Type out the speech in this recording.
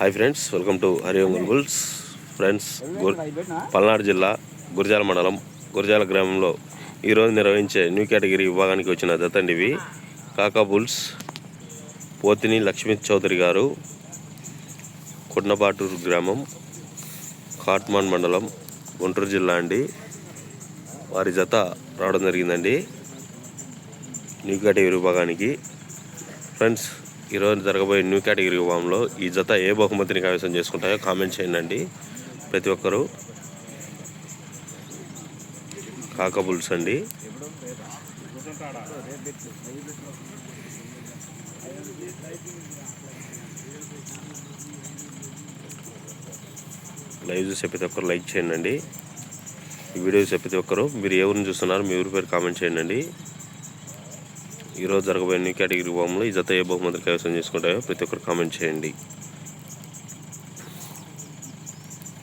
Hi friends welcome to హరివంగల్ బుల్స్. Friends గుర్ పల్నాడు జిల్లా గురజాల మండలం గురజాల గ్రామంలో ఈరోజు నిర్వహించే న్యూ కేటగిరీ విభాగానికి వచ్చిన దత్తండివి కాకా బుల్స్ పోతిని లక్ష్మీ చౌదరి గారు కొండబాటూరు గ్రామం కాట్మాన్ మండలం గుంటూరు జిల్లా అండి. వారి జత రావడం జరిగిందండి న్యూ కేటగిరీ విభాగానికి. ఫ్రెండ్స్ ఈరోజు జరగబోయే న్యూ కేటగిరీ వామ్లో ఈ జత ఏ బహుమతిని కైవసం చేసుకుంటాయో కామెంట్ చేయండి ప్రతి ఒక్కరూ. కాకబుల్స్ అండి. లైవ్ చూసే ప్రతి ఒక్కరు లైక్ చేయండి. ఈ వీడియో చూసే ప్రతి ఒక్కరు. మీరు ఏ ఊరిని చూస్తున్నారు మీ ఊరి పేరు కామెంట్ చేయండి. ఈరోజు జరగబోయే న్యూ కేటగిరీ విభాగంలో ఈ జత ఏ బహుమతులు కైవసం చేసుకుంటాయో ప్రతి ఒక్కరు కామెంట్ చేయండి.